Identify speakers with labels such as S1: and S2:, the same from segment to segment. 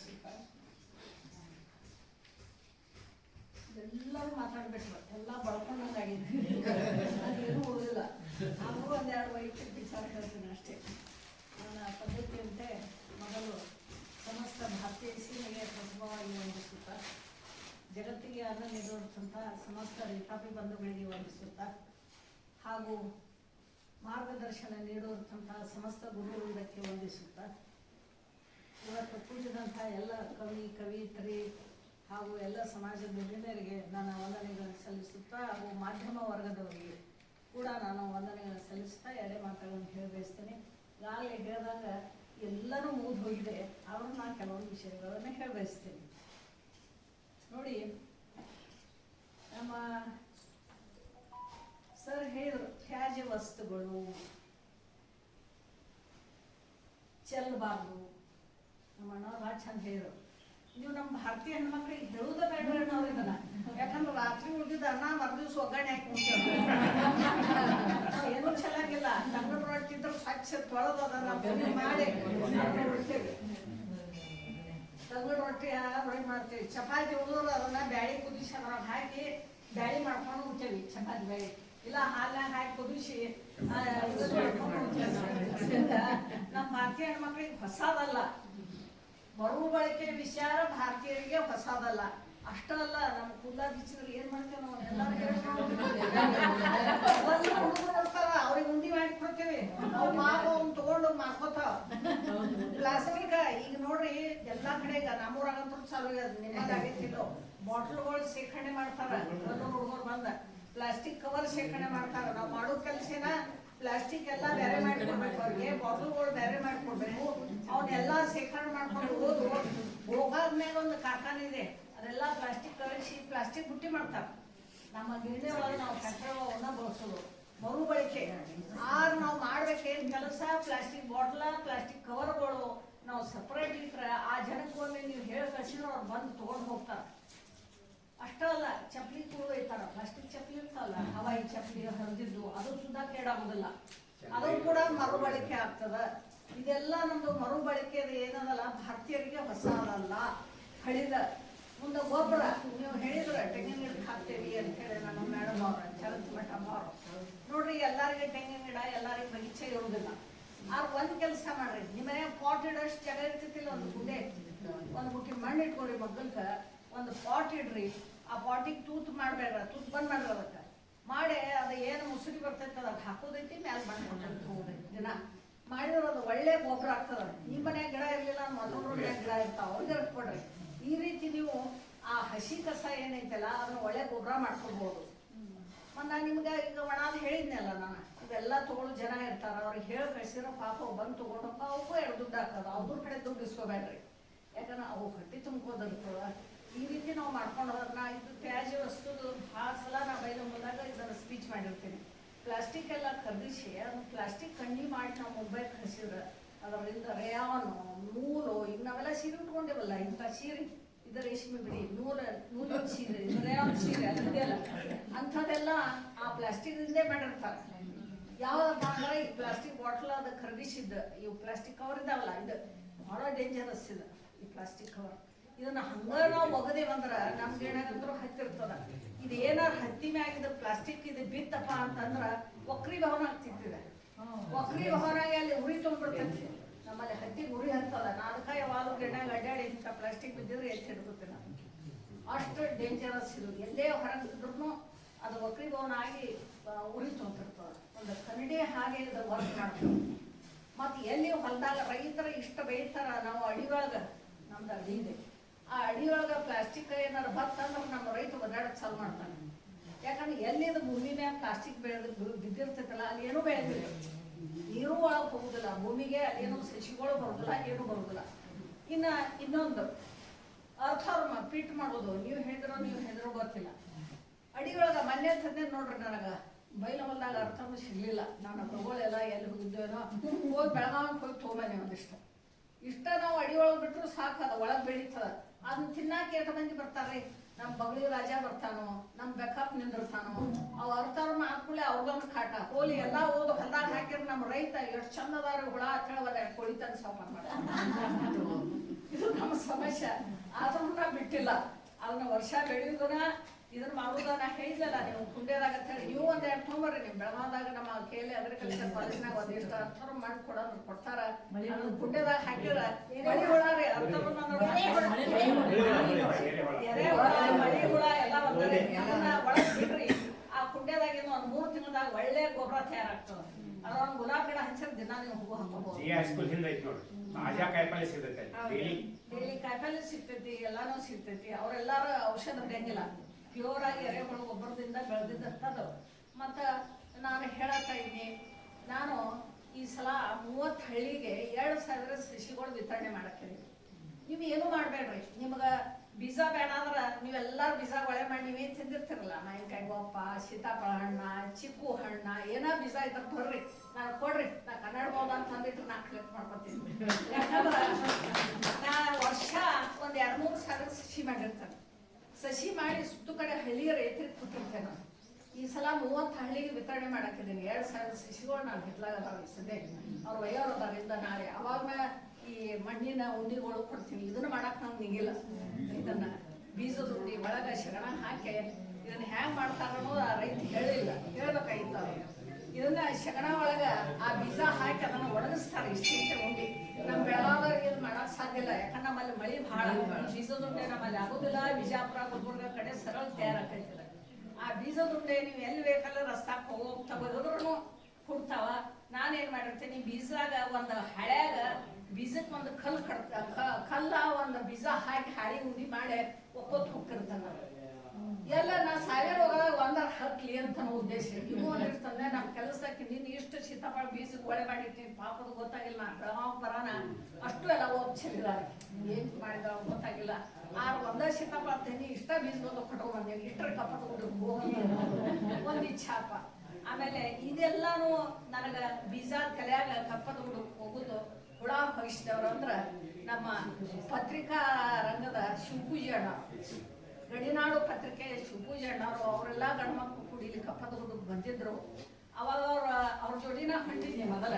S1: ವಂದಿಸುತ್ತಾ ಎಲ್ಲರೂ ಮಾತಾಡ್ಬೇಕು. ಎಲ್ಲ ಬಳ್ಕೊಂಡಂಗಾಗಿದೆ ಅದೇನು ಉಳಿದಿಲ್ಲ ನಾವು ಒಂದೆರಡು ವೈಯಕ್ತಿಕ ವಿಚಾರ ಹೇಳ್ತೀನಿ ಅಷ್ಟೇ. ನನ್ನ ಪದ್ಧತಿಯಂತೆ ಮೊದಲು ಸಮಸ್ತ ಭಾರತೀಯ ಸೀಮೆಗೆ ಪ್ರಥಮವಾಗಿ ವಂದಿಸುತ್ತಾ ಜಗತ್ತಿಗೆ ಅನ್ನ ನೀಡುವಂಥ ಸಮಸ್ತ ರೈತಾಪಿ ಬಂಧುಗಳಿಗೆ ವಂದಿಸುತ್ತಾ ಹಾಗೂ ಮಾರ್ಗದರ್ಶನ ನೀಡುವಂತಹ ಸಮಸ್ತ ಗುರುವೃಂದಕ್ಕೆ ವಂದಿಸುತ್ತಾ ಇವತ್ತು ಕೂಡಿದಂಥ ಎಲ್ಲ ಕವಿ, ಕವಿಯತ್ರಿ ಹಾಗೂ ಎಲ್ಲ ಸಮಾಜದ ಗಣ್ಯರಿಗೆ ನಾನು ವಂದನೆಗಳನ್ನು ಸಲ್ಲಿಸುತ್ತಾ ಹಾಗೂ ಮಾಧ್ಯಮ ವರ್ಗದವರಿಗೆ ಕೂಡ ನಾನು ವಂದನೆಗಳನ್ನು ಸಲ್ಲಿಸ್ತಾ ಎಡೆ ಮಾತುಗಳನ್ನು ಹೇಳಿ ಬಯಸ್ತೇನೆ. ಈಗಾಗಲೇ ಹೇಳಿದಾಗ ಎಲ್ಲರೂ ಮುಗಿದು ಹೋಗಿದೆ. ಅವರು ನಾನು ಕೆಲವೊಂದು ವಿಷಯಗಳನ್ನು ಹೇಳಿ ಬಯಸ್ತೇನೆ. ನೋಡಿ, ನಮ್ಮ ಸರ್ ಹೇಳಿದ್ರು, ತ್ಯಾಜ್ಯ ವಸ್ತುಗಳು ಚೆಲ್ಲಬಾರ್ದು ನಮ್ಮ ಅಣ್ಣ ಭಾಳ ಚಂದ ಹೇಳಿದ್ರು. ನೀವು ನಮ್ಮ ಭಾರತೀಯ ಹೆಣ್ಮಕ್ಳಿಗೆ ಹೇಳುವುದ ಬೇಡ ನಾವು ಇದನ್ನ. ಯಾಕಂದ್ರೆ ರಾತ್ರಿ ಉಳಿದಿದ್ದ ಅನ್ನ ಮರ್ದಿವ್ಸ ಒಗ್ಗರಣೆ ಹಾಕಿ ಏನು ಏನೂ ಚೆನ್ನಾಗಿಲ್ಲ ತಂಗಡ ರೊಟ್ಟಿ ಇದ್ರೆ ಸ್ವಚ್ಛ ತೊಳೆದು ಅದನ್ನ ಪುಡಿ ಮಾಡಿ ತಂಗಡ ರೊಟ್ಟಿ ರೊಟ್ಟಿ ಮಾಡ್ತೀವಿ. ಚಪಾತಿ ಉಳಿದ್ರೆ ಅದನ್ನ ಬ್ಯಾಳಿ ಕುದಿಸಿ ಅದ್ರಾಗ ಹಾಕಿ ಬ್ಯಾಳಿ ಮಾಡ್ಕೊಂಡು ಉಣ್ತೇವಿ ಚಪಾತಿ ಬ್ಯಾಳಿ. ಇಲ್ಲ ಹಾಲ್ನಾಗ ಹಾಕಿ ಕುದಿಸಿ ನಮ್ಮ ಭಾರತೀಯ ಹೆಣ್ಮಕ್ಳಿಗೆ ಹೊಸದಲ್ಲ. ಮರು ಬಳಕೆ ವಿಚಾರ ಭಾರತೀಯರಿಗೆ ಹೊಸದಲ್ಲ. ಅಷ್ಟಲ್ಲ, ನಮ್ಮ ಕುಲ್ಲಾ ಬಿಚ್ಚಿದ್ರು ಏನ್ ಮಾಡ್ತೇವೆ ನಾವು? ಅವ್ರಿಗೆ ಉಂಡಿ ಮಾಡಿ ಕೊಡ್ತೇವೆ. ಅವ್ನು ತಗೊಂಡು ಮಾಡ್ಕೋತ ಪ್ಲಾಸ್ಟಿಕ್ ಈಗ ನೋಡ್ರಿ, ಎಲ್ಲಾ ಕಡೆ ಈಗ ನಮ್ಮೂರಾಗಂತೂ ಚಾಲು ನಿಮ್ಮಲ್ಲಿ ಆಗೈತಿಲ್ಲೋ ಬಾಟ್ಲ್ಗಳು ಶೇಖರಣೆ ಮಾಡ್ತಾರ. ಹುಡುಗರು ಬಂದ. ಪ್ಲಾಸ್ಟಿಕ್ ಕವರ್ ಶೇಖರಣೆ ಮಾಡ್ತಾರ. ನಾವು ಮಾಡೋ ಕೆಲಸನ ಪ್ಲಾಸ್ಟಿಕ್ ಎಲ್ಲ ಬೇರೆ ಮಾಡ್ಕೊಡ್ಬೇಕು ಅವ್ರಿಗೆ. ಬಾಟ್ಲ್ಗಳು ಬೇರೆ ಮಾಡ್ಕೊಡ್ಬೇಕು. ಅವನ್ನೆಲ್ಲ ಶೇಖರಣೆ ಮಾಡ್ಕೊಂಡು ಹೋದ್ರು. ಹೋಗಾದ್ಮೇಲೆ ಒಂದು ಕಾರ್ಖಾನೆ ಇದೆ. ಅದೆಲ್ಲ ಪ್ಲಾಸ್ಟಿಕ್ ಕಳಿಸಿ ಪ್ಲಾಸ್ಟಿಕ್ ಬುಟ್ಟಿ ಮಾಡ್ತಾರೆ. ನಮ್ಮ ಒಳಗೆ ನಾವು ಕಟ್ಟಡವನ್ನ ಬಳಸೋದು. ಮರು ಬಳಕೆ. ಆಗ ನಾವು ಮಾಡ್ಬೇಕೇನ್ ಕೆಲಸ? ಪ್ಲಾಸ್ಟಿಕ್ ಬಾಟ್ಲ ಪ್ಲಾಸ್ಟಿಕ್ ಕವರ್ಗಳು ನಾವು ಸಪ್ರೇಟ್ ಇಟ್ರೆ ಆ ಜನಕ್ಕೆ ಒಮ್ಮೆ ನೀವು ಹೇಳಿ ಕಳಿಸಿದ್ರೆ ಅವ್ರು ಬಂದು ತೊಗೊಂಡು ಹೋಗ್ತಾರೆ. ಅಷ್ಟೇ ಅಲ್ಲ ಚಪ್ಪಲಿ ಕೂಡ ಐತಾರ ಪ್ಲಾಸ್ಟಿಕ್ ಚಪ್ಪಲಿ ಇರ್ತಾವಲ್ಲ ಹವಾಯಿ ಚಪ್ಪಲಿ ಹರಿದಿದ್ದು ಅದು ಸುಧಾ ಕೇಡಾಗುದಿಲ್ಲ ಅದು ಕೂಡ ಮರುಬಳಕೆ ಆಗ್ತದ. ಇದೆಲ್ಲ ನಮ್ದು ಮರುಬಳಕೆ ಏನದಲ್ಲ ಭಾರತೀಯರಿಗೆ ಹೊಸ ಅದಲ್ಲ ಹಳಿದ ಮುಂದೆ ಗೊಬ್ಬರ ನೀವು ಹೇಳಿದ್ರ ತೆಂಗಿನ ಗಿಡ ಹಾಕ್ತೇವಿ ಅಂತ ಹೇಳಿ ನಮ್ಮ ಮೇಡಮ್ ಅವ್ರ ಚರಂತ ಮಠ ಅವರು. ನೋಡ್ರಿ ಎಲ್ಲರಿಗೆ ತೆಂಗಿನ ಗಿಡ ಎಲ್ಲರಿಗೆ ಬಗೀಚೆ ಇರುವುದಿಲ್ಲ ಆದ್ರೆ ಒಂದ್ ಕೆಲಸ ಮಾಡ್ರಿ ನಿಮ್ಮನೆ ಪಾಟ್ ಇಡೋಷ್ಟು ಜಾಗ ಇರ್ತಿತ್ತಿಲ್ಲ ಒಂದು ಗುಡ್ಡೆ. ಒಂದು ಬುಟ್ಟಿ ಮಣ್ಣು ಇಟ್ಕೊಳ್ರಿ ಮಗ್ಗಲ್ಕ. ಒಂದು ಪಾಟ್ ಇಡ್ರಿ, ಆ ಪಾಟಿಗೆ ತೂತ್ ಮಾಡ್ಬೇಡ, ತೂತ್ ಬಂದ್ ಮಾಡ್ರಿ ಅದಕ್ಕೆ. ಮಾಡಿ ಅದು ಏನು ಮುಸುರಿ ಬರ್ತೈತೆ ಅದಕ್ಕೆ ಹಾಕೋದೈತಿ, ಮ್ಯಾಲ ಮಣ್ಣು ಹೋಗೋದೈತಿ ದಿನ. ಮಾಡಿದ್ರೆ ಅದು ಒಳ್ಳೆ ಗೊಬ್ಬರ ಆಗ್ತದ. ನಿಮ್ಮ ಮನ್ಯಾಗ ಗಿಡ ಇರಲಿಲ್ಲ ಮತ್ತೊಬ್ರು ಮನ್ಯಾಗ ಗಿಡ ಇರ್ತಾವ ಅವ್ರಿಗೆ ಕೊಡ್ರಿ. ಈ ರೀತಿ ನೀವು ಆ ಹಸಿ ಕಸ ಏನೈತಲ್ಲ ಅದನ್ನ ಒಳ್ಳೆ ಗೊಬ್ಬರ ಮಾಡ್ಕೊಬೋದು. ಮತ್ತು ನಾನು ನಿಮ್ಗೆ ಈಗ ಒಣಾದ ಹೇಳಿದ್ನಲ್ಲ ನಾನು, ಇವೆಲ್ಲ ತೊಗೊಳ್ಳೋ ಜನ ಇರ್ತಾರ, ಅವ್ರಿಗೆ ಹೇಳಿ ಕಳ್ಸಿರೋ ಪಾಪ ಬಂದು ತಗೊಂಡಪ್ಪ ಅವಕ್ಕೂ ಎರಡು ದುಡ್ಡು ಹಾಕೋದು ಅವ್ರ ಕಡೆ ದುಡ್ಡು ಇಸ್ಕೋಬೇಡ್ರಿ. ಯಾಕಂದ್ರೆ ಅವು ಕಟ್ಟಿ ತುಂಬ್ಕೋದಿರ್ತದ ಈ ರೀತಿ ನಾವು ಮಾಡ್ಕೊಂಡು ಹೋದ್ರೆ ನಾ ಇದು ತ್ಯಾಜ್ಯ ವಸ್ತುದು ಭಾಳ ಸಲ ನಾ ಬೈಲ ಮುಂದಾಗ ಇದನ್ನು ಸ್ಪೀಚ್ ಮಾಡಿರ್ತೀನಿ. ಪ್ಲಾಸ್ಟಿಕ್ ಎಲ್ಲ ಖರೀದಿಸಿ ಅದನ್ನು ಪ್ಲಾಸ್ಟಿಕ್ ಕಣ್ಣಿ ಮಾಡಿ ನಾವು ಮೊಬೈಲ್ ಕಳಿಸಿದ್ರೆ ಅದರಿಂದ ರೇಯಾನು ನೂಲು, ಈಗ ನಾವೆಲ್ಲ ಸೀರೆ ಉಟ್ಕೊಂಡೇವಲ್ಲ, ಇಂಥ ಸೀರೆ, ಇದು ರೇಷ್ಮೆ ಬಿಡಿ ನೂರ ನೂಲಿನ ಸೀರೆ ರೇಯಾನ್ ಸೀರೆ ಅದಿದೆಯಲ್ಲ ಅಂಥದ್ದೆಲ್ಲ ಆ ಪ್ಲಾಸ್ಟಿಕ್ದಿಂದೇ ಮಾಡಿರ್ತಾರೆ. ಯಾವ ಅಂದ್ರೆ ಈ ಪ್ಲಾಸ್ಟಿಕ್ ಬಾಟಲ್ ಅದು ಖರೀದಿಸಿದ್ದು ಇವು ಪ್ಲಾಸ್ಟಿಕ್ ಕವರ್ ಇದಾವಲ್ಲ, ಇದು ಭಾಳ ಡೇಂಜರಸ್ ಇದು ಈ ಪ್ಲಾಸ್ಟಿಕ್ ಕವರ್ ಇದನ್ನ ಹಂಗ ನಾವು ಒಗದೇವಂದ್ರ ನಮ್ಗೆ ಏನಾಗಂದ್ರು ಹತ್ತಿರ್ತದ ಇದು ಏನಾರ ಹತ್ತಿ ಮ್ಯಾಗಿದ ಪ್ಲಾಸ್ಟಿಕ್ ಇದು ಬಿತ್ತಪ್ಪ ಅಂತಂದ್ರ ಒಕ್ರಿ ಭವನ ಆಗ್ತಿತ್ತಿದೆ ಒಕ್ರಿ ಭವನಾಗಿ ಅಲ್ಲಿ ಉರಿ ತುಂಬಿಡ್ತೈತಿ ನಮ್ಮಲ್ಲಿ ಹತ್ತಿ ಉರಿ ಹತ್ತದ. ನಾಲ್ಕ ಯಾವಾಗ ಗಿಡಾಗ ಅಡ್ಡಾಡಿ ಇಂಥ ಪ್ಲಾಸ್ಟಿಕ್ ಬಿದ್ದಿದ್ರೆ ಎತ್ತಿ ಹಿಡ್ಕೊತೀನಿ ನಾನು ಅಷ್ಟು ಡೇಂಜರಸ್ ಇದು. ಎಲ್ಲೇ ಹೊರಗೆ ಇದ್ರೂ ಅದು ಭವನ ಆಗಿ ಉರಿ ತುಂಬಿರ್ತದೆ. ಒಂದು ಕನ್ನಡಿ ಹಾಗೆ ಇದು ವರ್ಕ್ ಮಾಡ್ತದೆ. ಮತ್ತು ಎಲ್ಲಿ ಹೊಲದಾಗ ರೈತರ ಇಷ್ಟ ಬೆಳಿತಾರ ನಾವು ಅಡಿಯೊಳಗ ನಮ್ದು ಅಡಿ ಇದೆ ಆ ಅಡಿಯೊಳಗ ಪ್ಲಾಸ್ಟಿಕ್ ಏನಾರು ಬತ್ತಂದ್ರೆ ನಮ್ಮ ರೈತ ಒದ್ದಾಡಕ್ ಚಾಲು ಮಾಡ್ತಾನೆ. ಯಾಕಂದ್ರೆ ಎಲ್ಲಿದ ಭೂಮಿ ಪ್ಲಾಸ್ಟಿಕ್ ಬೆಳೆದು ಬಿದ್ದಿರ್ತೈತಲ್ಲ, ಅಲ್ಲಿ ಏನೂ ಬೆಳೆದಿಲ್ಲ. ನೀರು ಒಳಗೆ ಹೋಗುದಿಲ್ಲ. ಭೂಮಿಗೆ ಅಲ್ಲೇನು ಸಸಿಗಳು ಬರುದಿಲ್ಲ, ಏನು ಬರುದಿಲ್ಲ. ಇನ್ನ ಇನ್ನೊಂದು ಅರ್ಥರ್ಮ ಪಿಟ್ ಮಾಡೋದು ನೀವು ಹೇಳಿದ್ರೋ, ನೀವು ಹೇಳಿದ್ರು ಗೊತ್ತಿಲ್ಲ. ಅಡಿಯೊಳಗ ಮನೆ ತಂದೆ ನೋಡ್ರಿ ನನಗ. ಬೈಲ ಹೊಲ್ದಾಗ ಅರ್ಥರ್ಮ ಸಿಗ್ಲಿಲ್ಲ. ನಾನು ತಗೊಳ್ಳೆಲ್ಲ ಎಲ್ಲಿ ಹೋಗಿದ್ದೇನೋ ಹೋಗಿ ಬೆಳಗಾವಿಗೆ ಹೋಗಿ ತೊಗೊಂಬನೆ ಒಂದಿಷ್ಟು. ಇಷ್ಟ ನಾವು ಅಡಿಯೊಳಗೆ ಬಿಟ್ಟರು ಸಾಕು, ಅದು ಒಳಗೆ ಬೆಳೀತದ. ಅದನ್ನ ತಿನ್ನಾಕ ಎಷ್ಟು ಮಂದಿ ಬರ್ತಾರ್ರಿ. ನಮ್ಮ ಬಗಳಿ ರಾಜ ಬರ್ತಾನೋ ನಮ್ಮ ಬೆಕಪ್ ನಿಂದಿರ್ತಾನೋ, ಅವ್ ಅರ್ತಾರ ಹಾಕ್ಕೊಳ್ಳಿ ಅವ್ರಗೊಂದು ಕಾಟ. ಹೋಲಿ ಎಲ್ಲಾ ಓದು ಹೊಲ್ದಾಗ ಹಾಕಿರ್ ನಮ್ಮ ರೈತ ಎಷ್ಟು ಚಂದ ಅದಾರ ಹುಳ ಹತ್ತಳವದ ಕೋಳಿ ತಂದು ಸಾಮಾನು ಮಾಡ ಇದು ನಮ್ಮ ಸಮ ಸಮಸ್ಯೆ. ಆದ್ರೂ ಬಿಟ್ಟಿಲ್ಲ. ಅದನ್ನ ವರ್ಷ ಬೆಳೆಯುದನ್ನ ಇದನ್ನ ಮಾಡುದನ್ನ ಹೇಳಿದ್ಲಲ್ಲ ನೀವು ಕುಂಡ್ಯದಾಗ ಅಂತ ಹೇಳಿ ನೀವು ಒಂದ್ ಎರಡು ತೊಗೊಂಬರ್ರಿ ನೀವು ಬೆಳಗಾವದಾಗ ನಮ್ಮ ಕೇಳಿ ಅಗ್ರಿಕಲ್ಚರ್ ಕಾಲೇಜ್ನಾಗ ಒಂದಿಷ್ಟು ಅಂಥವ್ರು ಮಾಡಿ ಕೊಡೋದು ಕೊಡ್ತಾರ. ಕುಂಡೇದಾಗ ಕುಂಡ್ಯದಾಗ ಹಾಕಿರ ಮಳಿ ಹುಳ ರೀ ನಾನು ಎರೆಹುಳ ಮಳಿ ಹುಳ. ಎಲ್ಲ ಅದನ್ನ ಒಳಗ್ ಬಿಡ್ರಿ. ಆ ಕುಂಡ್ಯದಾಗಿನ ಒಂದ್ ಮೂರು ತಿಂಗಳದಾಗ ಒಳ್ಳೆ ಗೊಬ್ಬರ ತಯಾರಾಗ್ತದ ಅದೊಂದು ಗುಲಾಬ್ ಗಿಡ ಹಚ್ಚಿರ ದಿನ ನೀವು ಹೂವು ಹಾಕೋಬಹುದು
S2: ಹೈಸ್ಕೂಲ್ ಹಿಂದೆ ಐತಿ ನೋಡ್ರಿ ತಾಜಾ ಕಾಯಿಪಲ್ಲೆ ಸಿಗ್ತೈತೆ ಡೈಲಿ.
S1: ಡೈಲಿ ಕಾಯಿಪಲ್ಲೆ ಸಿಗ್ತೈತಿ ಎಲ್ಲಾನು ಸಿಗ್ತೈತಿ. ಅವ್ರೆಲ್ಲಾರು ಔಷಧ ಹೊಡೆಯಂಗಿಲ್ಲ. ಪ್ಯೂರ್ ಆಗಿ ಎರೆಹುಳು ಗೊಬ್ಬರದಿಂದ ಬೆಳೆದಿದ್ದಂಥದ್ದು ಮತ್ತು ನಾನು ಹೇಳತ್ತಾ ಇದ್ದೀನಿ ನಾನು ಈ ಸಲ ಮೂವತ್ತು ಹಳ್ಳಿಗೆ ಎರಡು ಸಾವಿರ ಸಸಿಗಳು ವಿತರಣೆ ಮಾಡಕ್ಕೆ ನೀವು ಏನು ಮಾಡಬೇಡ್ರಿ? ನಿಮ್ಗೆ ಬೀಜ ಬೇಡ ಅಂದ್ರ ನೀವೆಲ್ಲಾರು ಬೀಜ ಒಳೆ ಮಾಡಿ ನೀವೇನು ತಿಂದಿರ್ತಿರಲ್ಲ? ಮಾವಿನಕಾಯಿ ಗೊಪ್ಪ ಸೀತಾಫಳ ಹಣ್ಣ, ಚಿಕ್ಕು ಹಣ್ಣ, ಏನೋ ಬೀಜ ಇದ್ರೆ ಬರ್ರಿ ನಾನು ಕೊಡ್ರಿ. ನಾ ಕನ್ನಡ ಅಂತ ಅಂದಿಟ್ರೆ ನಾ ಕಲೆಕ್ಟ್ ಮಾಡ್ಕೊತೀನಿ. ಯಾಕಂದ್ರೆ ನಾ ವರ್ಷ ಒಂದು ಎರಡು ಮೂರು ಸಾವಿರ ಸಸಿ ಮಾಡಿರ್ತಾನೆ. ಸಸಿ ಮಾಡಿ ಸುತ್ತು ಕಡೆ ಹಳ್ಳಿಯ ರೈತರಿಗೆ ಕೊಟ್ಟಿರ್ತೇನೆ. ಈ ಸಲ ಮೂವತ್ತು ಹಳ್ಳಿಗೆ ವಿತರಣೆ ಮಾಡಾಕಿದ್ದೀನಿ ಎರಡು ಸಾವಿರ ಸಸಿಗಳು ನಾನು ಈ ಸದ್ಯ ಅವ್ರ ವಯೋರು ಅದರಿಂದ ನಾಳೆ. ಅವಾಗ ಈ ಮಣ್ಣಿನ ಉಂಡಿಗಳು ಕೊಡ್ತೀನಿ. ಇದನ್ನ ಮಾಡಕ್ಕೆ ನಾವು ನಿಗಿಲ್ಲ. ಇದನ್ನ ಬೀಜದ ಉಂಡಿ, ಒಳಗ ಶಗಣ ಹಾಕಿ ಇದನ್ನ ಹ್ಯಾಂಗ್ ಮಾಡ್ತಾರೆ ಅನ್ನೋದು ಆ ರೈತ ಹೇಳಿಲ್ಲ. ಹೇಳ್ಬೇಕಾಗಿತ್ತು ಅವ್ರಿಗೆ ಇದನ್ನ ಶಗಣ ಒಳಗ ಆ ಬೀಜ ಹಾಕಿ ಅದನ್ನ ಒಣಗಿಸ್ತಾರೆ ಇಷ್ಟಿಷ್ಟೇ ಉಂಡಿ. ನಮ್ ಬೆಳಗಾವರಿಗೆ ಇದು ಮಾಡಕ್ ಸಾಧ್ಯ ಇಲ್ಲ ನಮ್ಮಲ್ಲಿ ಮಳಿ ಬಹಳ ಬೀಜದ ಉಂಡೆ ನಮ್ಮಲ್ಲಿ ಆಗೋದಿಲ್ಲ. ಬಿಜಾಪುರ ಗುಲ್ಬರ್ಗ ಕಡೆ ಸರಳ ತಯಾರಾಕೈತಿಲ್ಲ ಆ ಬೀಜದ ಉಂಡೆ ನೀವು ಎಲ್ಲಿ ಬೇಕಲ್ಲ ರಸ್ತಾಕ್ ಹೋಗ್ತಾ ಬರೋದ್ರೂ ಕೊಡ್ತಾವ. ನಾನೇನ್ ಮಾಡಿರ್ತೀನಿ ಬೀಜಾಗ ಒಂದು ಹಳ್ಯಾಗ ಬೀಜಕ್ಕೆ ಒಂದು ಕಲ್ಲು ಕಡ್ತ ಕಲ್ಲ, ಒಂದು ಬೀಜ ಹಾಕಿ ಹಾಳಿ ಉಂಡಿ ಮಾಡಿ ಒಕ್ಕೋತ್ ಹೋಗ್ತಿರ್ತಾನ ಎಲ್ಲ ನಾ ಸಾವಿರ ಹೋಗದಾಗ ಒಂದರ ಹಕ್ಲಿ ಅಂತ ಉದ್ದೇಶ. ಇವು ಅಂದ್ರೆ ನಮ್ಮ ಕೆಲಸಕ್ಕೆ ನೀನು ಇಷ್ಟು ಸೀತಾಫಳ ಬೀಜ ಗೋಳೆ ಮಾಡಿರ್ತೀನಿ ಪಾಪದ ಗೊತ್ತಾಗಿಲ್ಲ ನಾ ಪರಾನ, ಅಷ್ಟು ಎಲ್ಲ ಓದ್ಸಿದ್ದಾರೆ ಏನ್ ಮಾಡಿದ ಗೊತ್ತಾಗಿಲ್ಲ. ಆ ಒಂದ ಸೀತಾಫಳ ತಿನ್ನಿ ಇಷ್ಟ ಬೀಜ ಬಂದು ಕಟ್ಕೊಂಡ್ ಬಂದೇನೆ ಇಷ್ಟರ ಕಪ್ಪದ ಕೊಟ್ಟು ಒಂದ್ ಇಚ್ಛಾಪ. ಆಮೇಲೆ ಇದೆಲ್ಲಾನು ನನಗ ಬೀಜ ತಲೆಯಾಗ ಕಪ್ಪದ ಹುಡುಗ ಹೋಗುದು ಹುಳ ಹೊಗಿಸಿದವ್ರು ಅಂದ್ರ ನಮ್ಮ ಪತ್ರಿಕಾ ರಂಗದ ಶಿವಪೂಜೆ ಅಣ್ಣ. ಗಡಿನಾಡು ಪತ್ರಿಕೆ ಶಿವಪೂಜೆ ಅಣ್ಣವರು ಅವರೆಲ್ಲ ಗಂಡ್ಮಕ್ಳು ಕೂಡಿ ಇಲ್ಲಿ ಕಪ್ಪದ ಹುಡುಗ ಬಂದಿದ್ರು. ಅವಾಗ ಅವ್ರ ಅವ್ರ ಜೋಡಿನ ಹಂಡಿದ್ವಿ ಮೊದಲ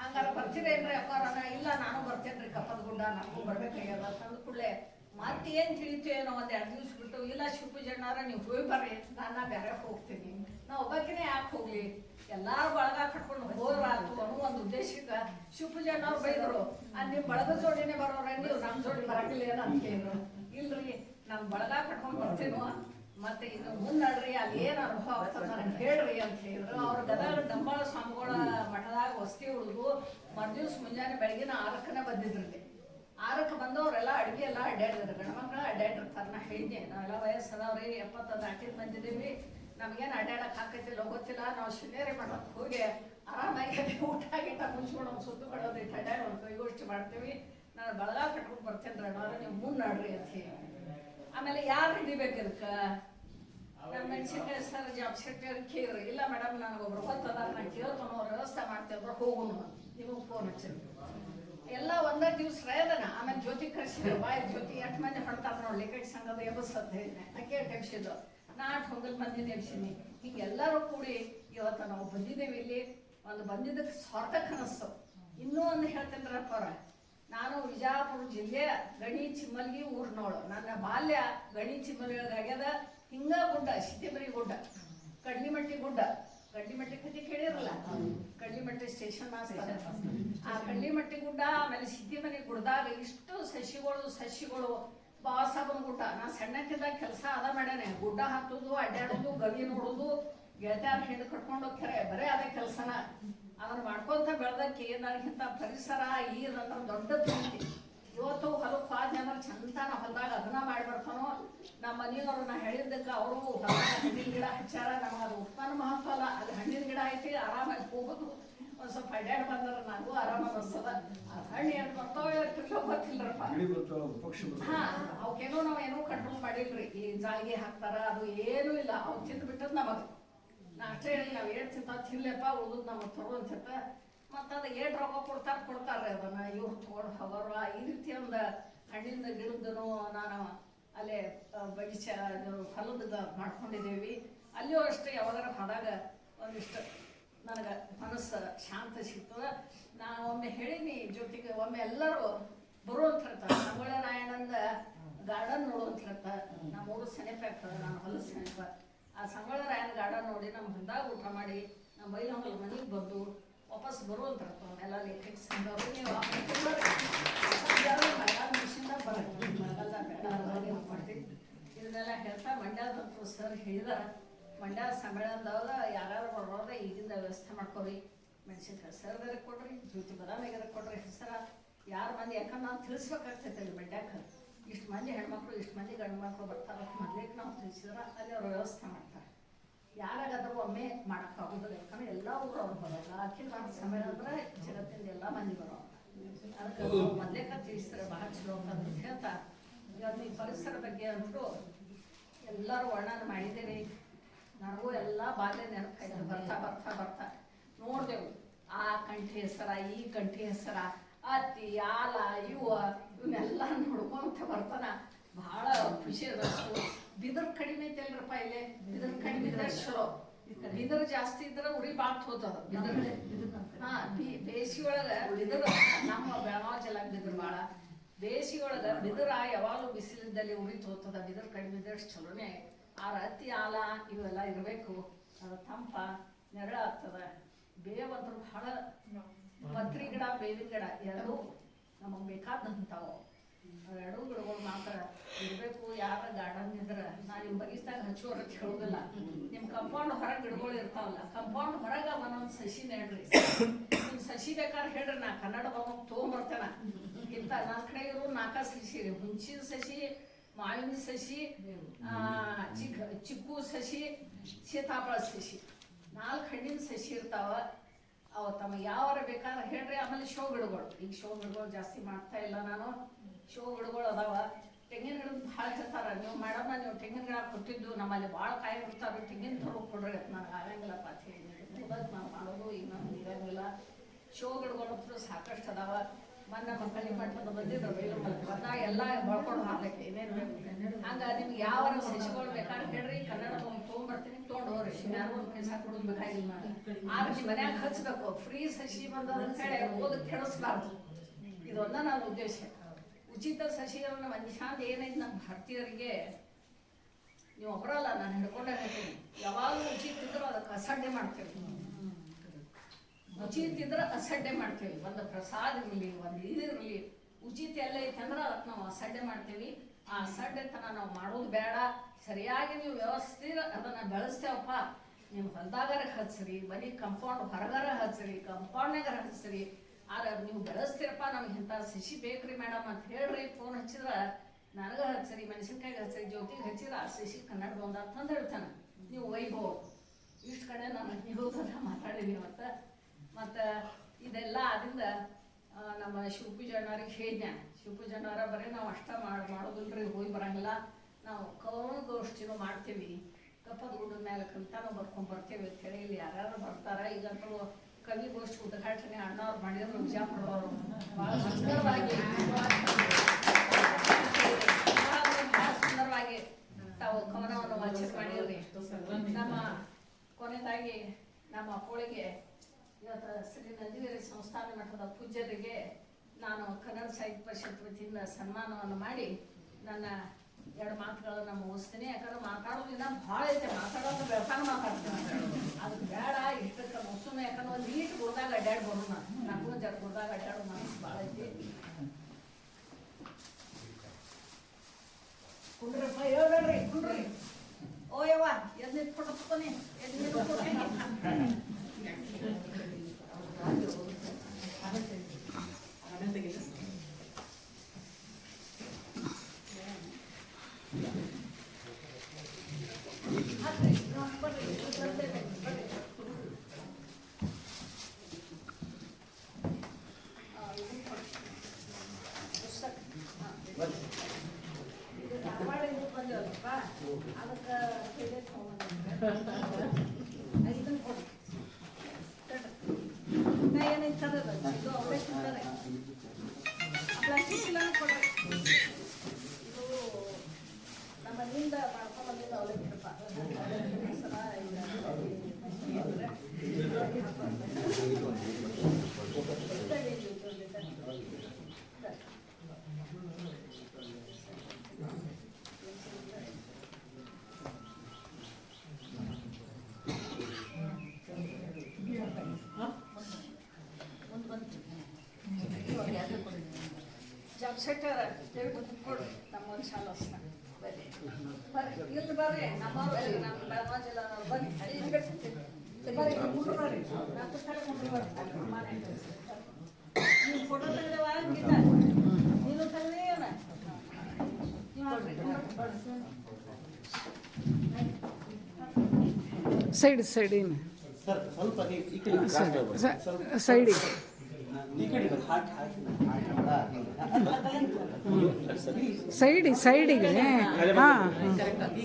S1: ಹಂಗಾರ ಬರ್ತೀರೇನ್ರಿ ಅಪ್ಪಾರನ ಇಲ್ಲ, ನಾನು ಬರ್ತೇನ್ರಿ ಕಪ್ಪದ ಗುಂಡ ನನಗೂ ಬರ್ಬೇಕಾಗ್ಯದ. ತಂದ ಕೂಡಲೇ ಮತ್ತೆ ಏನ್ ತಿಳಿತು ಏನೋ ಒಂದ್ ಎರಡು ದಿವ್ಸ ಬಿಟ್ಟು, ಇಲ್ಲ ಶಿವಪೂಜೆ ಅಣ್ಣಾರ ನೀವು ಹೋಗಿ ಬರ್ರಿ, ನಾನು ಬೇರೆ ಹೋಗ್ತೀನಿ. ನಾ ಒಬ್ಬಾಕಿನೇ ಯಾಕೆ ಹೋಗ್ಲಿ? ಎಲ್ಲಾರು ಬಳಗ ಕಟ್ಕೊಂಡು ಹೋದ್ರಾತು ಅನ್ನೋ ಒಂದು ಉದ್ದೇಶಕ್ಕ ಶಿವಪೂಜೆ ಅಣ್ಣವ್ರು ಬೈದ್ರು. ಅದ್ ನಿಮ್ ಬಳಗ ಜೋಡಿನೇ ಬರೋರ, ನೀವು ನಮ್ ಜೋಡಿ ಬರಾಕಿಲ್ಲ ಏನೋ ಅಂತ ಇಲ್ರಿ ನಾನು ಬಳಗ ಕಟ್ಕೊಂಡ್ ಬರ್ತೀನೋ? ಮತ್ತೆ ಇನ್ನು ಮುನ್ನಡ್ರಿ ಅಲ್ಲಿ ಏನ್ ಅನುಭವ ಹೇಳ್ರಿ ಅಂತ ಹೇಳಿದ್ರು. ಅವ್ರ ಗದಗ ಡಂಬಾಳ ಸ್ವಾಮಿಗಳ ಮಠದಾಗ ವಸ್ತಿ ಉಳಿದು ಮರ್ದಿವ್ಸ ಮುಂಜಾನೆ ಬೆಳಗಿನ ಆರಕ್ಕನೆ ಬಂದಿದ್ರಲ್ಲಿ. ಆರಕ್ಕೆ ಬಂದವರೆಲ್ಲ ಅಡಿಗೆ ಎಲ್ಲ ಅಡ್ಡಾಡಿದ್ರು ಗಂಡ್ಮಕ್ಳ ಅಡ್ಡಾಡಿರ್ತಾರ ನಾ ಹೇಳಿದ್ದೆ ನಾವೆಲ್ಲ ವಯಸ್ಸದವ್ರಿ, ಎಪ್ಪತ್ತ ದಾಟಿದ್ ಬಂದಿದ್ದೀವಿ ನಮ್ಗೇನು ಅಡ್ಡಾಡಕ್ ಹಾಕೈತಿಲ್ಲ ಗೊತ್ತಿಲ್ಲ. ನಾವು ಶೃಂಗೇರಿ ಮಠಕ್ಕೆ ಹೋಗಿ ಆರಾಮಾಗಿ ಊಟ ಗೀಟ ಮುಚ್ಕೊಂಡು ಒಂದು ಸುತ್ತು ಕೊಡೋದು ಇಟ್ಟು ಅಡ್ಡಾಡಿ ಒಂದು ಕೈಗೋಷ್ಠಿ ಮಾಡ್ತೀವಿ. ನಾನು ಬಳಗ ಕಟ್ಕೊಂಡು ಬರ್ತೇನೆ ರೀ ನೀವು ಮುಂದೆ ನಡ್ರಿ ಅಂತ ಹೇಳಿ. ಆಮೇಲೆ ಯಾರು ಹಿಡಿಬೇಕು ಇದಕ್ಕ ನಮ್ಮ ಮೆಣಸಿನ್ಕಾಯಿ ಸರ್ ಜಾಬ್ ಶೆಟ್ಟಿ ಕೇಳ್ರಿ ಇಲ್ಲ ಮೇಡಮ್ ನನಗೆ ಒಬ್ರು ಗೊತ್ತದ ನಾನು ಅವ್ರ ವ್ಯವಸ್ಥೆ ಮಾಡ್ತೇವ್ರ ಹೋಗೋಣ ನಿಮಗೆ ಫೋನ್ ಹಚ್ಚಿದ್ರು ಎಲ್ಲ ಒಂದೇ ದಿವ್ಸ ರೇದನ ಆಮೇಲೆ ಜ್ಯೋತಿ ಕರ್ಸಿದ್ರು ಬಾಯ್ ಜ್ಯೋತಿ ಎಷ್ಟು ಮಂದಿ ಹೊಡ್ತಾರ ನೋಡಿ. ಲೇಖಕ ಸಂಘದ ಎಬಸತ್ ಅಕ್ಕಿ ಎಬ್ಸಿದ್ದು ನಾಟ್ ಹೊಂಗಲ್ ಮಂದಿ ಎಬ್ಸಿನಿ ಹಿಂಗೆಲ್ಲರೂ ಕೂಡಿ ಇವತ್ತು ನಾವು ಬಂದಿದ್ದೇವೆ ಇಲ್ಲಿ. ಒಂದು ಬಂದಿದ್ದಕ್ಕೆ ಸಾರ್ಥಕ ಕನಸು ಇನ್ನೂ ಒಂದು ಹೇಳ್ತೇನ್ರಪ್ಪ ಅವ್ರ. ನಾನು ವಿಜಾಪುರ ಜಿಲ್ಲೆ ಗಣಿ ಚಿಮ್ಮಲ್ಗಿ ಊರ್ನೋಳು. ನನ್ನ ಬಾಲ್ಯ ಗಣಿ ಚಿಮ್ಮಲ್ಗಿ ಆಗ್ಯದ ಹಿಂಗ ಗುಡ್ಡ, ಸಿದ್ದಿಮರಿ ಗುಡ್ಡ, ಕಡ್ಲಿಮಟ್ಟಿ ಗುಡ್ಡ. ಕಡ್ಲಿಮಟ್ಟಿ ಕತಿ ಕೇಳಿರಲ್ಲ? ಕಡ್ಲಿಮಟ್ಟಿ ಸ್ಟೇಷನ್ ಆ ಕಡ್ಲಿಮಟ್ಟಿ ಗುಡ್ಡ, ಆಮೇಲೆ ಸಿದ್ದಿಮನಿ ಗುಡ್ಡದಾಗ ಇಷ್ಟು ಸಸಿಗಳು ಸಸಿಗಳು ಬಾಸಾಬನ್ ಗುಡ್ಡ ನಾ ಸಣ್ಣಕ್ಕಿದ್ದಾಗ ಕೆಲಸ ಅದ ಮಾಡ್ಯಾನೆ. ಗುಡ್ಡ ಹತ್ತುದು ಅಡ್ಡಾಡೋದು ಗವಿ ನೋಡೋದು, ಗೆಳತ್ಯಾರ ಹಿಂಡ್ ಕಟ್ಕೊಂಡು ಹೋಗ್ತಾರೆ. ಬರೇ ಅದೇ ಕೆಲಸನ. ಅದನ್ನ ಮಾಡ್ಕೊಂತ ಬೆಳ್ದಕ್ಕೆ ನನಗಿಂತ ಪರಿಸರ ಈ ನನ್ನ ದೊಡ್ಡ ಪ್ರೀತಿ. ಇವತ್ತು ಹೊಲಕ್ಕೆ ಹೋದ ಚಂದ ನಾವು ಹೊಲದಾಗ ಅದನ್ನ ಮಾಡಿ ಬರ್ತಾನೋ ನಮ್ಮ ಮನೆಯವರು ನಾ ಹೇಳಿದ್ದಕ್ಕೆ ಅವರು ಹಣ್ಣಿನ ಗಿಡ ಹಚ್ಚಾರ ನಮಗೆ ಅದು ಉತ್ಪನ್ನ ಮಹತ್ವ ಅಲ್ಲ ಅದು ಹಣ್ಣಿನ ಗಿಡ ಐತಿ ಆರಾಮಾಗಿ ಹೋಗೋದು. ಒಂದು ಸ್ವಲ್ಪ ಅಡ್ಡಾಡ್ ಬಂದ್ರ ನನಗೂ ಆರಾಮ ಅನಿಸ್ತದ ಆ ಹಣ್ಣು ಏನು ಬರ್ತಾವ ಇರ್ತಿರ್ಲೋ ಗೊತ್ತಿಲ್ಲರಪ್ಪ ಹಾ ಅವಕ್ಕೇನೋ ನಾವು ಏನೂ ಕಂಟ್ರೋಲ್ ಮಾಡಿಲ್ರಿ. ಈ ಜಾಳಿಗೆ ಹಾಕ್ತಾರ ಅದು ಏನೂ ಇಲ್ಲ. ಅವು ತಿಂದು ಬಿಟ್ಟದ್ ನಮಗ. ನಾ ಅಷ್ಟೇ ನಾವು ಏನು ತಿಂತ ತಿನ್ಲೆಪ್ಪ ಉಳಿದ್ ನಮಗೆ ಅಂತ ಮತ್ತ ಅದ ಏಟ್ ರೊಕ್ಕ ಕೊಡ್ತಾರ ಕೊಡ್ತಾರೆ ಅದನ್ನ. ಇವ್ರು ತೊಗೊಂಡು ಹೋಗೋರು. ಈ ರೀತಿ ಒಂದು ಹಣ್ಣಿಂದ ಗಿಡದನು ನಾನು ಅಲ್ಲೇ ಬಗೀಚ ಹೊಲದ ಮಾಡ್ಕೊಂಡಿದ್ದೇವಿ. ಅಲ್ಲಿಯೂ ಅಷ್ಟೇ ಯಾವಾಗಾರ ಹೋದಾಗ ಒಂದಿಷ್ಟು ನನಗೆ ಮನಸ್ಸು ಶಾಂತ ಸಿಗ್ತದೆ. ನಾನು ಒಮ್ಮೆ ಹೇಳಿನಿ ಜೊತೆಗೆ, ಒಮ್ಮೆ ಎಲ್ಲರೂ ಬರುವಂತ ಸಂಗೊಳ್ಳ ಊರು ಸೆನೆಪ ಆಗ್ತದೆ, ನಾನು ಹೊಲದ ಸೆನೆಪ ಆ ಸಂಗಳ ರಾಯನ ಗಾರ್ಡನ್ ನೋಡಿ ನಮ್ಮ ಹೊಲದಾಗ ಊಟ ಮಾಡಿ, ನಮ್ಮ ಬೈಲಹೊಂಗಲ ಮನೆಗೆ ಬಂದು ವಾಪಸ್ ಬರುವಂತ ಎಲ್ಲ ಲೇಖಕ ಸಂಘವರು ನೀವು. ಇದನ್ನೆಲ್ಲ ಹೇಳ್ತಾ ಮಂಡ್ಯದಂತೂ ಸರ್ ಹೇಳಿದ, ಮಂಡ್ಯ ಸಮ್ಮೇಳನದಾಗ ಯಾರು ಬರೋದ ಈಗಿಂದ ವ್ಯವಸ್ಥೆ ಮಾಡ್ಕೊರಿ. ಮೆಣಸಿನ್ಕಾಯಿ ಸರ್ದಾರ ಕೊಡ್ರಿ, ಜ್ಯೋತಿ ಬದಾಮಿಗಾರ ಕೊಡ್ರಿ ಹೆಸರ. ಯಾರು ಮಂದಿ ಯಾಕಂದ್ರೆ ನಾವು ತಿಳಿಸ್ಬೇಕಾಗ್ತೈತೆ ಮಂಡ್ಯಕ್ಕೆ. ಇಷ್ಟು ಮಂದಿ ಹೆಣ್ಮಕ್ಳು, ಇಷ್ಟು ಮಂದಿ ಗಂಡು ಮಕ್ಕಳು ಬರ್ತಾರೆ ಮೊದ್ಲಿಗೆ ನಾವು ತಿಳಿಸಿದ್ರೆ ಅಲ್ಲಿ ಅವ್ರು ವ್ಯವಸ್ಥೆ ಮಾಡ್ತಾರೆ. ಯಾರಾಗಾದ್ರೂ ಒಮ್ಮೆ ಮಾಡೋಕ್ಕಾಗೋದಿಲ್ಲ ಯಾಕಂದ್ರೆ ಎಲ್ಲ ಊರು ಅವ್ರು ಬರೋಲ್ಲ. ಅಖಿಲ ಭಾರತ ಸಮಯ ಅಂದ್ರೆ ಜಗತ್ತಿಂದ ಎಲ್ಲ ಮಂದಿ ಬರೋಲ್ಲ. ಅದಕ್ಕೆ ಮೊದಲೇ ತಿಳಿಸ್ತಾರೆ, ಬಹಳ ಚಲೋ ಅಂತ ಹೇಳ್ತಾ ಇವತ್ತು ಈ ಪರಿಸರ ಬಗ್ಗೆ ಅಂತೂ ಎಲ್ಲರೂ ವರ್ಣನೆ ಮಾಡಿದ್ದೀರಿ. ನನಗೂ ಎಲ್ಲ ಬಾಲ್ಯ ನೆನಪಾಯ್ತು. ಬರ್ತಾ ಬರ್ತಾ ಬರ್ತಾ. ನೋಡ್ದೆವು, ಆ ಕಂಠಿ ಹೆಸರ, ಈ ಕಂಠಿ ಹೆಸರ, ಅತ್ತಿ, ಆಲ ಇವ ಇವನ್ನೆಲ್ಲ ನೋಡ್ಕೊಂತ ಬರ್ತಾನ ಬಹಳ ಖುಷಿ ಅನಿಸ್ತು ಬಿದಿರು ಕಡಿಮೆ ಐತಲ್ರಪ್ಪ ಇಲ್ಲೇ ಬಿದಿರು ಕಡಿಮೆ ಇದ್ರೆ ಚಲೋ ಬಿದಿರು ಜಾಸ್ತಿ ಇದ್ರೆ ಉರಿ ಬಾತ್ ಹೋತದ ಬಿದಿರು ಹಾ ಬಿ- ಒಳಗ ಬಿದಿರು ನಮ್ಮ ಬೆಳಗಾವ್ ಜಿಲ್ಲಾಗ ಬಿದಿರು ಭಾಳ ಬೇಸಿ ಒಳಗ ಬಿದಿರ ಯಾವಾಗಲೂ ಬಿಸಿಲಿದ್ದಲ್ಲಿ ಉರಿ ತೋತದ ಬಿದಿರು ಕಡಿಮೆ ಇದ್ದಷ್ಟು ಚಲೋನೆ ಆ ಹತ್ತಿ ಆಲ ಇವೆಲ್ಲ ಇರಬೇಕು. ಅದು ತಂಪ ನೆರಳ ಆಗ್ತದ. ಬೇವಂತರು ಬಹಳ ಪತ್ರಿ ಗಿಡ ಬೇವಿನ ಗಿಡ ಎರಡೂ ನಮಗೆ ಬೇಕಾದಂಥವು ಎರಡೂ ಗಿಡಗಳು ಮಾತ್ರ ಇರಬೇಕು ಯಾರ ಗಾರ್ಡನ್ ಇದ್ರೆ ನಾನು ನಿಮ್ಮ ಬಗಿಸ್ದಾಗ ಹಚ್ಚೋರ ಕೇಳೋದಿಲ್ಲ. ನಿಮ್ಮ ಕಂಪೌಂಡ್ ಹೊರಗೆ ಗಿಡಗಳು ಇರ್ತಾವಲ್ಲ ಕಂಪೌಂಡ್ ಹೊರಗೆ ಒಂದೊಂದು ಸಸಿ ನೆಡ್ರಿ. ನಿಮ್ಮ ಸಸಿ ಬೇಕಾದ್ರೆ ಹೇಳ್ರಿ, ನಾ ಕನ್ನಡ ಭವನ ತೊಗೊಂಬರ್ತೇನೆ. ಇಂಥ ನನ್ನ ಕಡೆ ಇರೋ ನಾಲ್ಕ ಸಸಿ ರೀ. ಹುಂಚಿನ ಸಸಿ, ಮಾವಿನ ಸಸಿ ಚಿಕ್ಕ ಚಿಕ್ಕು ಸಸಿ, ಸೀತಾಫಳ ಸಸಿ. ನಾಲ್ಕು ಹಣ್ಣಿನ ಸಸಿ ಇರ್ತಾವ. ಅವ ತಮ್ಮ ಯಾವಾರ ಬೇಕಾದ್ರೆ ಹೇಳ್ರಿ, ಆಮೇಲೆ ಶೋ ಗಿಡಗಳು. ಈಗ ಶೋ ಗಿಡಗಳು ಜಾಸ್ತಿ ಮಾಡ್ತಾ ಇಲ್ಲ ನಾನು. ಶೋ ಗಿಡಗಳು ಅದಾವ. ತೆಂಗಿನ ಗಿಡದ ಭಾಳ ಹೇಳ್ತಾರ, ನೀವು ಮೇಡಮ್ ನೀವು ತೆಂಗಿನ ಗಿಡ ಕೊಟ್ಟಿದ್ದು ನಮ್ಮಲ್ಲಿ ಭಾಳ ಕಾಯಿ ಬಿಡ್ತಾರ, ತೆಂಗಿನ ತರೋ ಕೊಡ್ರಿ ಅಂತ ನನಗೆ ಆಗಂಗಿಲ್ಲಪ್ಪ ಅಂತ ಹೇಳಿ ಇವತ್ತು ನಾವು ಮಾಡೋದು ಇನ್ನೊಂದು ಇರಂಗಿಲ್ಲ. ಶೋ ಗಿಡಗಳು ಅಂತೂ ಸಾಕಷ್ಟು ಅದಾವ. ಮೊನ್ನೆ ಮಕ್ಕಳಿಗೆ ಮಟ್ಟದ ಬಂದಿದ್ರು. ಬಂದಾಗ ಎಲ್ಲ ಬಳ್ಕೊಂಡು ಹಾಕ್ಲಿಕ್ಕೆ ಏನೇನು ಹಂಗ ನಿಮ್ಗೆ ಯಾವ ಸಸಿಗಳು ಬೇಕಾದ್ರೆ ಹೇಳ್ರಿ ಕನ್ನಡ ತೊಗೊಂಡ್ಬರ್ತೀನಿ ತೊಗೊಂಡು ಹೋಗ್ರಿ. ಯಾರು ಒಂದು ಕೆಲಸ ಕೊಡೋದು ಬೇಕಾಗಿಲ್ಲ ಆದ್ರೆ ನಿಮ್ಮ ಮನ್ಯಾಗ ಹಚ್ಬೇಕು, ಫ್ರೀ ಸಸಿ ಬಂದ ಅಂತ ಹೇಳಿ ಓದಕ್ಕೆ ಕೆಡಿಸ್ಬಾರ್ದು. ಇದೊಂದ ನನ್ನ ಉದ್ದೇಶ. ಉಚಿತ ಸಸಿಗಳನ್ನ ಮನುಷ್ಯಾಂತ ಏನೈತೆ ನಮ್ಮ ಭಾರತೀಯರಿಗೆ ನೀವು ಒಬ್ಬರಲ್ಲ ನಾನು ಹಿಡ್ಕೊಂಡೇ ಹೇಳ್ತೀನಿ. ಯಾವಾಗಲೂ ಉಚಿತ ಇದ್ರೂ ಅದಕ್ಕೆ ಅಸಡ್ಡೆ ಮಾಡ್ತೀವಿ ಉಚಿತ ಇದ್ರೆ ಅಸಡ್ಡೆ ಮಾಡ್ತೀವಿ. ಒಂದು ಪ್ರಸಾದ ಇರಲಿ, ಒಂದು ಇದಿರಲಿ ಉಚಿತ ಎಲ್ಲ ಐತಂದ್ರೆ ಅದಕ್ಕೆ ನಾವು ಅಸಡ್ಡೆ ಮಾಡ್ತೀವಿ. ಆ ಅಸಡ್ಡೆತನ ನಾವು ಮಾಡೋದು ಬೇಡ. ಸರಿಯಾಗಿ ನೀವು ವ್ಯವಸ್ಥೆ ಅದನ್ನು ಬೆಳೆಸ್ತೇವಪ್ಪ. ನೀವು ಹೊಲ್ದಾಗಾರ ಹಚ್ಚಿರಿ ಮನೆ ಕಂಪೌಂಡ್ ಹೊರಗಾರ ಹಚ್ಚಿರಿ ಕಂಪೌಂಡ್ನಾಗಾರ ಹಚ್ಚ್ರಿ ಆದ್ರೆ ನೀವು ಬೆಳೆಸ್ತೀರಪ್ಪ, ನಮ್ಗೆ ಇಂಥ ಸಸಿ ಬೇಕ್ರಿ ಮೇಡಮ್ ಅಂತ ಹೇಳ್ರಿ ಫೋನ್ ಹಚ್ಚಿದ್ರ, ನನಗೆ ಹಚ್ಚಿರಿ, ಮೆಣಸಿನ್ಕಾಯಿಗೆ ಹಚ್ಚಿ ಜ್ಯೋತಿಗೆ ಹಚ್ಚಿದ್ರ, ಆ ಸಸಿ ಕನ್ನಡ ಬಂದ ಅಂತಂದು ಹೇಳ್ತಾನೆ. ನೀವು ವೈಭವ್. ಇಷ್ಟು ಕಡೆ ನಾನು ಹೇಳೋದನ್ನ ಮಾತಾಡೀನಿ ಮತ್ತು. ಮತ್ತು ಇದೆಲ್ಲ ಆದಿಂದ ನಮ್ಮ ಶಿವಪೂಜಣ್ಣವ್ರಿಗೆ ಹೇಳಿದ್ನೆ ಶಿವಪೂಜಣ್ಣವ್ರ ಬರೀ ನಾವು ಅಷ್ಟ ಮಾಡಿ, ಮಾಡೋದಿಲ್ರಿ, ಹೋಗಿ ಬರಂಗಿಲ್ಲ. ನಾವು ಕವನ ಗೋಷ್ಠಿನೂ ಮಾಡ್ತೀವಿ. ಕಪ್ಪದ ಗುಡ್ಡದ ಮೇಲೆ ಕವಿತಾನು ಬರ್ಕೊಂಡು ಬರ್ತೇವೆ ಅಂತ ಹೇಳಿ ಇಲ್ಲಿ ಯಾರ್ಯಾರು ಬರ್ತಾರ ಈಗಂತೂ ಕವಿ ಗೋಷ್ಠಿ ಉದ್ಘಾಟನೆ ಅಣ್ಣವ್ರು ಮಾಡಿದ್ರು ವಿಜಯಪುರದವರು ಭಾಳ ಸುಂದರವಾಗಿ ಭಾಳ ಸುಂದರವಾಗಿ ತಾವು ಕವನವನ್ನು ವಾಚನ ಮಾಡಿದ್ರಿ ನಮ್ಮ ಕೊನೆಯದಾಗಿ ನಮ್ಮ ಹೋಳಿಗೆ ಇವತ್ತು ಶ್ರೀ ನಂದಿಗಿರಿ ಸಂಸ್ಥಾನ ಮಠದ ಪೂಜ್ಯರಿಗೆ ನಾನು ಕನ್ನಡ ಸಾಹಿತ್ಯ ಪರಿಷತ್ ವತಿಯಿಂದ ಸನ್ಮಾನವನ್ನು ಮಾಡಿ ನನ್ನ ಎರಡು ಮಾತುಗಳನ್ನ ಮುಗಿಸ್ತೀನಿ. ಯಾಕಂದ್ರೆ ಮಾತಾಡೋದ್ರಿಂದ ಭಾಳ ಐತೆ. ಮಾತಾಡೋದು ಬೆಳ್ತಾನ ಮಾತಾಡ್ತೀನಿ ಅದು ಬೇಡ ಇಷ್ಟಕ್ಕೆ ಮುಸುಮ ಯಾಕಂದ್ರೆ ಒಂದು ನೀಟ್ ಗುಡ್ದಾಗ ಅಡ್ಡಾಡಿ ಬರೋಣ. ನನಗೂ ಜರ ಗುಡ್ದಾಗ ಅಡ್ಡಾಡೋ ಮನಸ್ಸು ಭಾಳ ಐತಿ. ಕುಂಡ್ರಪ್ಪ, ಹೇಳ್ಬೇಡ್ರಿ, ಕುಂಡ್ರಿ. ಓ ಯವ್ವ ಎದ್ ನಿಂತ್ಕೊಂಡು ನಿಂತ್ಕೊಂಡು ಹಾಕ್ರಿ, ನೋಡಿ, ಬರ್ರಿ, ಬರ್ರಿ, ಬರ್ರಿ. ಆ, ಇದನ್ನ ಕೊಡಿ. ಪುಸ್ತಕ. ಹಾ. ಇದು ಧಾರವಾಡ ಇದಕ್ಕೆ ಬಂದಿವಲ್ಲಪ್ಪ, ಅದಕ್ಕೆ ಇದೇ ತಗೊಂಡ್ಬಂದಿದ್ದೆ. ಇದನ್ನ ಕೊಡಿ. ತಡ್ರಿ. ಇನ್ನ ಏನೈತೆ ತರೋದು? ಇದು ಅವರೇ ತಿಂತಾರೆ. ಆ ಜಾಬ್ ಸೆಟ್ಟರ್ ಕೊಡು ನಮ್ಮ ಒಂದು ಶಾಲೋಸ್ನ ಬರ್ರಿ ಬರ್ರಿ ಇಲ್ಲಿ ಬರ್ರಿ ನಮ್ಮವ್ರು ನಮ್ಮ ಬೆಳಗಾವಿ ಜಿಲ್ಲಾದವ್ರು ಬನ್ನಿ ಬರ್ರಿ ಮುಂದೆ ಬರ್ರಿ ನಮ್ಮ ಕಡೆ ಮುಂದೆ ಬರ್ರಿ ಮನೆ ನೀವು ಫೋಟೋ ತೆಗೆದವ ಗೀತಾ ನೀನು ತೆಗೆದೇನ
S3: ಸೈಡ್ ಸೈಡಿನ
S4: ಸರ್ ಸ್ವಲ್ಪ ನೀವು ಈ ಕಡೆ cross ಮಾಡ್ಬೋದು. ಸ್ವಲ್ಪ
S3: ಸೈಡಿಗೆ
S4: ಈ ಕಡೆ ಬರ್ರಿ. ಹಾಕಿ, ಹಾಕಿ. ಹಾ, ಸರ್. ಸರ್
S3: ಸೈಡಿಗೆ ಸೈಡಿಗೆ ಹಾಂ
S4: ಅದ್ನ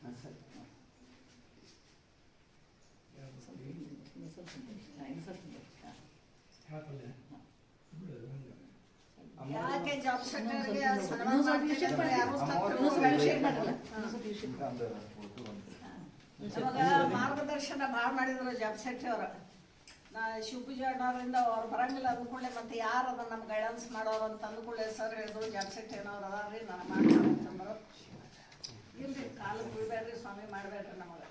S4: ಹಾ, ಸರಿ.
S1: ಯಾಕೆ ಜಾಬ್ ಸೆಟ್ಟರ್ಗೆ ಸನ್ಮಾನ ಮಾಡ್ತಿದ್ರೆ ಯಾರು ನಮಗ ಮಾರ್ಗದರ್ಶನ ಭಾಳ ಮಾಡಿದ್ರು ಜಾಬ್ ಸೆಟ್ಟಿ ಅವ್ರ ನಾ ಶಿವಪೂಜೆ ಅಣ್ಣವ್ರಿಂದ ಅವ್ರು ಬರಂಗಿಲ್ಲ ಅಂದ್ಕೊಳ್ಳೆ ಮತ್ತೆ ಯಾರು ಅದನ್ನ ನಮ್ಮ ಗೈಡೆನ್ಸ್ ಮಾಡೋರು ಅಂತ ಅಂದ್ಕೊಳ್ಳೆ ಸರ್ ಹೇಳಿದ್ರು ಜಾಬ್ ಸೆಟ್ಟಿ ಏನೋರು ಅದಾರ್ರಿ ನಾನು ಮಾಡ್ತಾರೆ ಇಲ್ರಿ ಕಾಲು ಬಿಡ್ಬೇಡ್ರಿ ಸ್ವಾಮಿ ಮಾಡಬೇಡ್ರಿ ನಮಗೆ